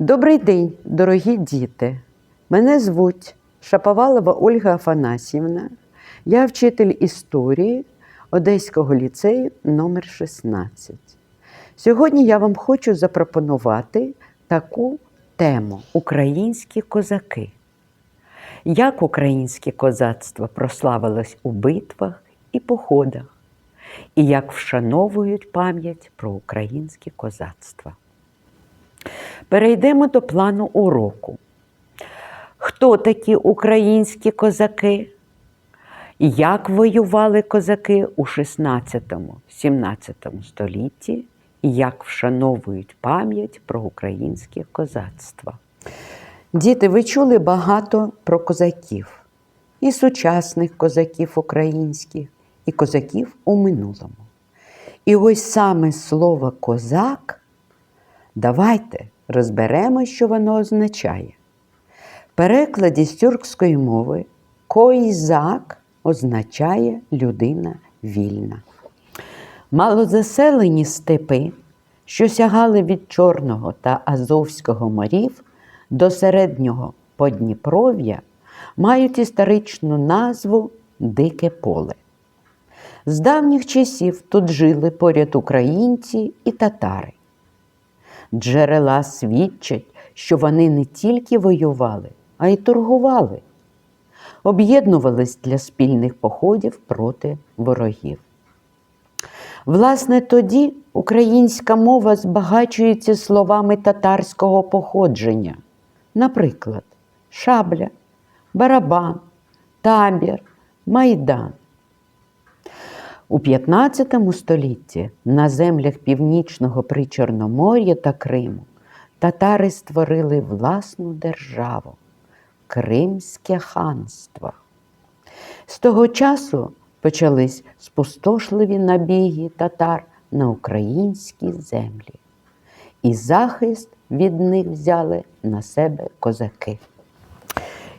Добрий день, дорогі діти. Мене звуть Шаповалова Ольга Афанасьівна. Я вчитель історії Одеського ліцею номер 16. Сьогодні я вам хочу запропонувати таку тему Українські козаки. Як українське козацтво прославилось у битвах і походах, і як вшановують пам'ять про українське козацтво. Перейдемо до плану уроку. Хто такі українські козаки? Як воювали козаки у 16-17 столітті? Як вшановують пам'ять про українське козацтво? Діти, ви чули багато про козаків, і сучасних козаків українських, і козаків у минулому. І ось саме слово козак Давайте розберемо, що воно означає. Перекладі з тюркської мови койзак означає людина вільна. Малозаселені степи, що сягали від Чорного та Азовського морів до середнього Подніпров'я, мають історичну назву Дике поле. З давніх часів тут жили поряд українці і татари. Джерела свідчать, що вони не тільки воювали, а й торгували, об'єднувались для спільних походів проти ворогів. Власне, тоді українська мова збагачується словами татарського походження, наприклад, шабля, барабан, табір, майдан. У 15 столітті на землях північного Причорномор'я та Криму татари створили власну державу Кримське ханство. З того часу почались спустошливі набіги татар на українські землі, і захист від них взяли на себе козаки.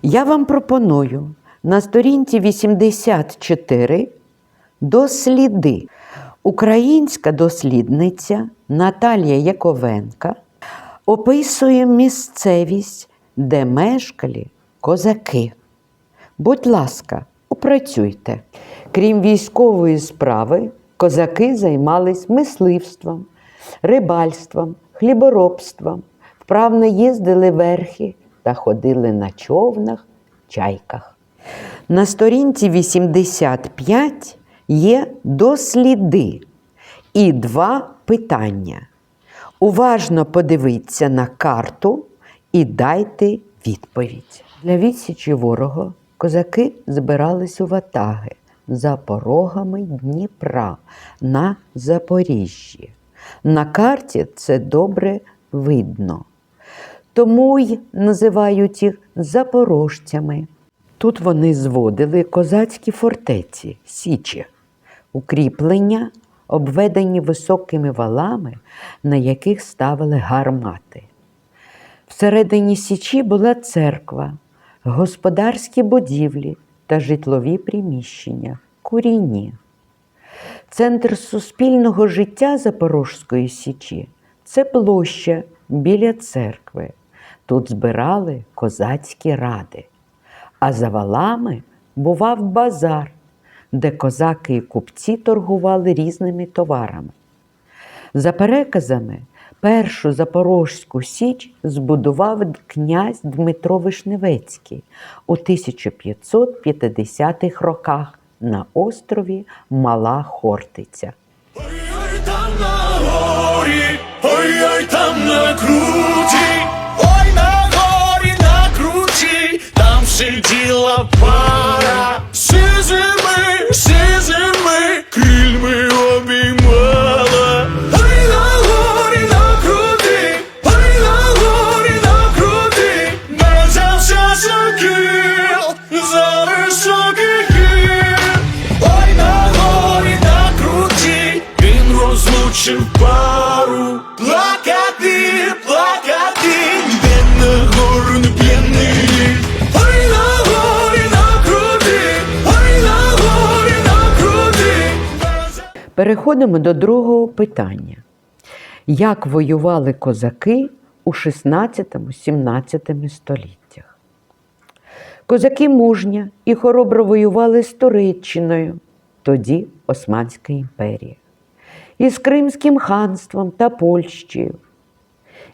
Я вам пропоную на сторінці 84 досліди. Українська дослідниця Наталія Яковенка описує місцевість, де мешкали козаки. Будь ласка, опрацюйте. Крім військової справи, козаки займались мисливством, рибальством, хліборобством, вправно їздили верхи та ходили на човнах, чайках. На сторінці 85 є досліди і два питання. Уважно подивіться на карту і дайте відповідь. Для відсічі ворога козаки збирались у ватаги за порогами Дніпра на Запоріжжі. На карті це добре видно. Тому й називають їх запорожцями. Тут вони зводили козацькі фортеці, січі, укріплення, обведені високими валами, на яких ставили гармати. Всередині січі була церква, господарські будівлі та житлові приміщення, курінні. Центр суспільного життя Запорожської січі це площа біля церкви. Тут збирали козацькі ради. А за валами бував базар, де козаки і купці торгували різними товарами. За переказами, першу Запорозьку Січ збудував князь Дмитро Вишневецький у 1550-х роках на острові Мала Хортиця. Ой-ой там на горі, ой-ой там на круті, ой на горі на круті, там сиділа пара, Переходимо до другого питання. Як воювали козаки у 16-17 століттях. Козаки мужня і хоробро воювали з Туреччиною, тоді Османська імперія, із Кримським ханством та Польщею.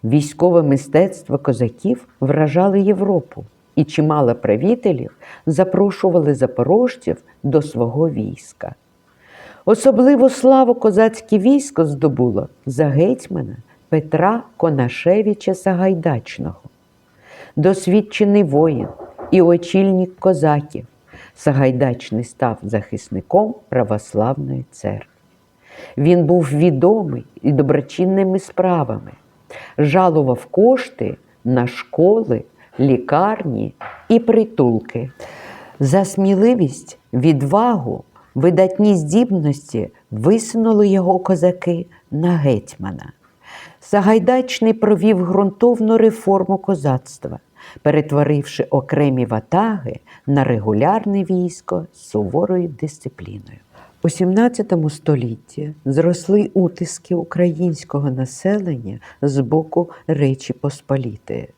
Військове мистецтво козаків вражало Європу, і чимало правителів запрошували запорожців до свого війська. Особливу славу козацьке військо здобуло за гетьмана Петра Конашевича Сагайдачного. Досвідчений воїн і очільник козаків, Сагайдачний став захисником православної церкви. Він був відомий і доброчинними справами, жалував кошти на школи, лікарні і притулки. За сміливість, відвагу, видатні здібності висунули його козаки на гетьмана. Сагайдачний провів ґрунтовну реформу козацтва, перетворивши окремі ватаги на регулярне військо з суворою дисципліною. У XVII столітті зросли утиски українського населення з боку Речі Посполітої.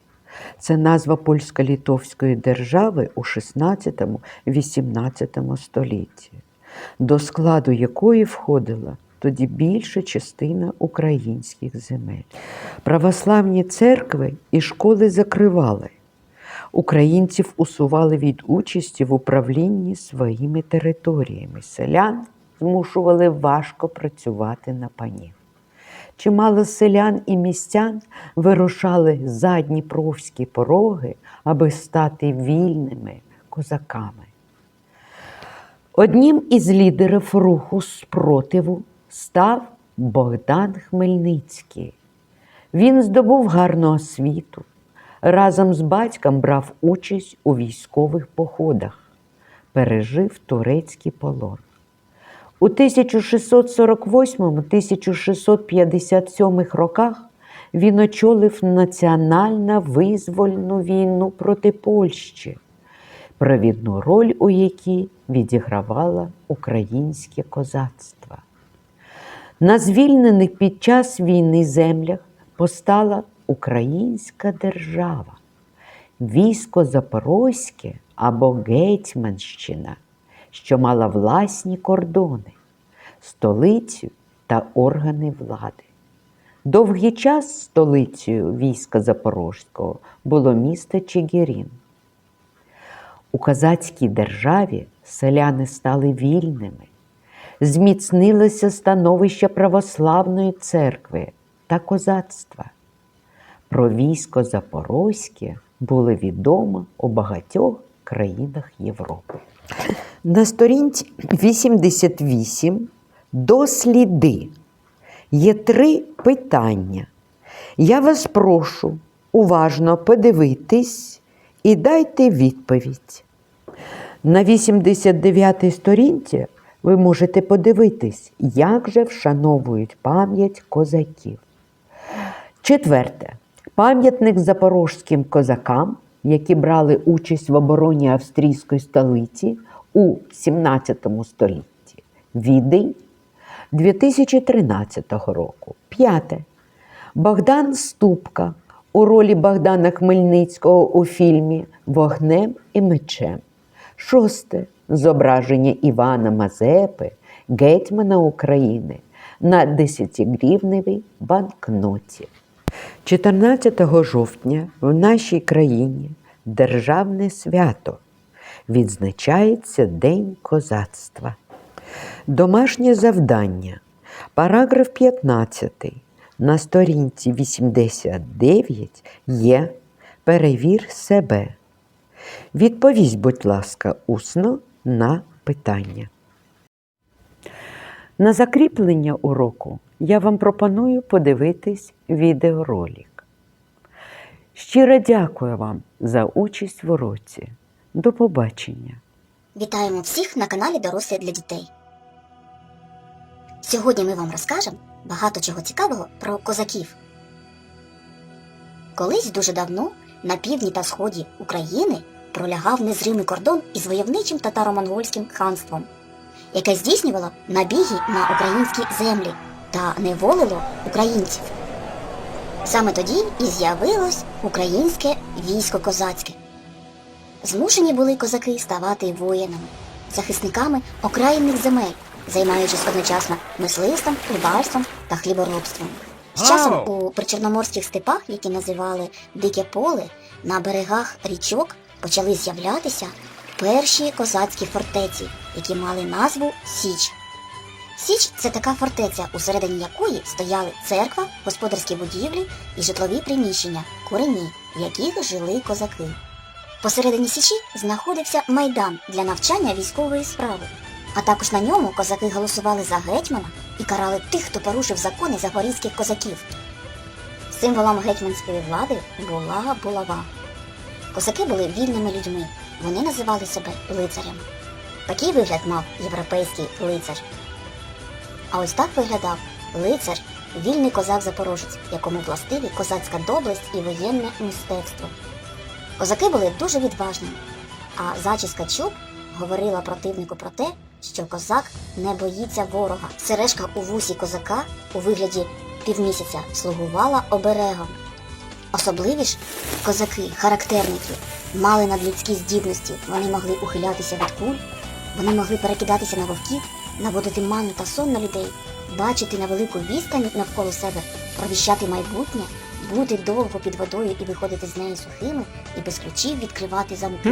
Це назва польсько-літовської держави у XVI-XVIII столітті, до складу якої входила тоді більша частина українських земель. Православні церкви і школи закривали. Українців усували від участі в управлінні своїми територіями. Селян змушували важко працювати на панів. Чимало селян і містян вирушали за Дніпровські пороги, аби стати вільними козаками. Одним із лідерів руху спротиву став Богдан Хмельницький. Він здобув гарну освіту. Разом з батьком брав участь у військових походах, пережив турецький полон. У 1648-1657 роках він очолив національно визвольну війну проти Польщі, провідну роль у якій відігравало українське козацтво. На звільнених під час війни землях постала Українська держава, військо Запорозьке або Гетьманщина, що мала власні кордони, столицю та органи влади. Довгий час столицею війська Запорозького було місто Чигирин. У козацькій державі селяни стали вільними, зміцнилося становище православної церкви та козацтва. Про військо Запорозьке було відомо у багатьох країнах Європи. На сторінці 88 досліди є три питання. Я вас прошу уважно подивитись і дайте відповідь. На 89-й сторінці ви можете подивитись, як же вшановують пам'ять козаків. Четверте. Пам'ятник запорожським козакам, які брали участь в обороні австрійської столиці у 17 столітті. Відень 2013 року. П'яте. Богдан Ступка у ролі Богдана Хмельницького у фільмі Вогнем і мечем. Шосте. Зображення Івана Мазепи, гетьмана України на 10-гривневій банкноті. 14 жовтня в нашій країні державне свято відзначається День козацтва. Домашнє завдання. Параграф 15 на сторінці 89 є Перевір себе. Відповість, будь ласка, усно на питання. На закріплення уроку я вам пропоную подивитись відеоролик. Щиро дякую вам за участь в уроці. До побачення! Вітаємо всіх на каналі Дорослі для дітей. Сьогодні ми вам розкажемо багато чого цікавого про козаків. Колись дуже давно на півдні та сході України пролягав незримий кордон із войовничим татаро-монгольським ханством, яке здійснювало набіги на українські землі та неволило українців. Саме тоді і з'явилось українське військо козацьке. Змушені були козаки ставати воїнами, захисниками окраїнних земель, займаючись одночасно мисливством, рибальством та хліборобством. З часом у причорноморських степах, які називали Дике поле, на берегах річок почали з'являтися перші козацькі фортеці, які мали назву Січ. Січ це така фортеця, усередині якої стояли церква, господарські будівлі і житлові приміщення, курені, в яких жили козаки. Посередині січі знаходився майдан для навчання військової справи, а також на ньому козаки голосували за гетьмана і карали тих, хто порушив закони запорізьких козаків. Символом гетьманської влади була булава. Козаки були вільними людьми, вони називали себе лицарями. Такий вигляд мав європейський лицар. А ось так виглядав лицар, вільний козак-запорожець, якому властиві козацька доблесть і воєнне мистецтво. Козаки були дуже відважними, а зачіска чуб говорила противнику про те, що козак не боїться ворога. Сережка у вусі козака у вигляді півмісяця слугувала оберегом. Особливі ж козаки, характерники, мали надлюдські здібності. Вони могли ухилятися від куль, вони могли перекидатися на вовків, наводити ману та сон на людей, бачити на велику відстань навколо себе, провіщати майбутнє, бути довго під водою і виходити з неї сухими і без ключів відкривати замки.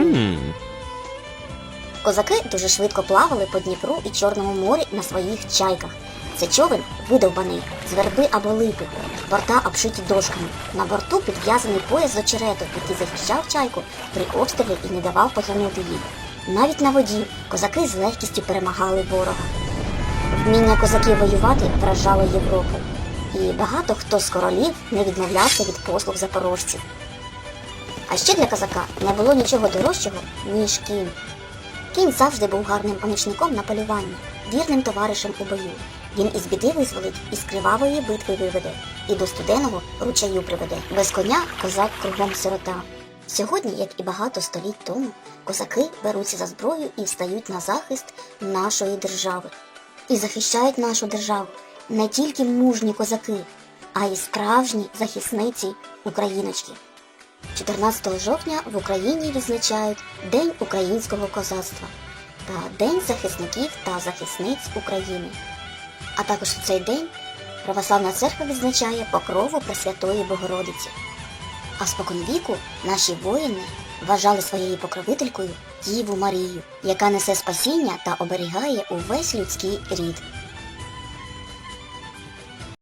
Козаки дуже швидко плавали по Дніпру і Чорному морі на своїх чайках. Це човен видовбаний з верби або липи, борта обшиті дошками. На борту підв'язаний пояс з очерету, який захищав чайку при обстрілі і не давав потягнути її. Навіть на воді козаки з легкістю перемагали ворога. Вміння козаків воювати вражало Європу, і багато хто з королів не відмовлявся від послуг запорожців. А ще для козака не було нічого дорожчого, ніж кінь. Кінь завжди був гарним помічником на полюванні, вірним товаришем у бою. Він із біди визволить, із кривавої битви виведе, і до студеного ручаю приведе. Без коня козак кругом сирота. Сьогодні, як і багато століть тому, козаки беруться за зброю і встають на захист нашої держави. І захищають нашу державу не тільки мужні козаки, а й справжні захисниці україночки. 14 жовтня в Україні відзначають День українського козацтва та День захисників та захисниць України. А також у цей день Православна церква відзначає покрову Пресвятої Богородиці. А споконвіку наші воїни вважали своєю покровителькою Діву Марію, яка несе спасіння та оберігає увесь людський рід.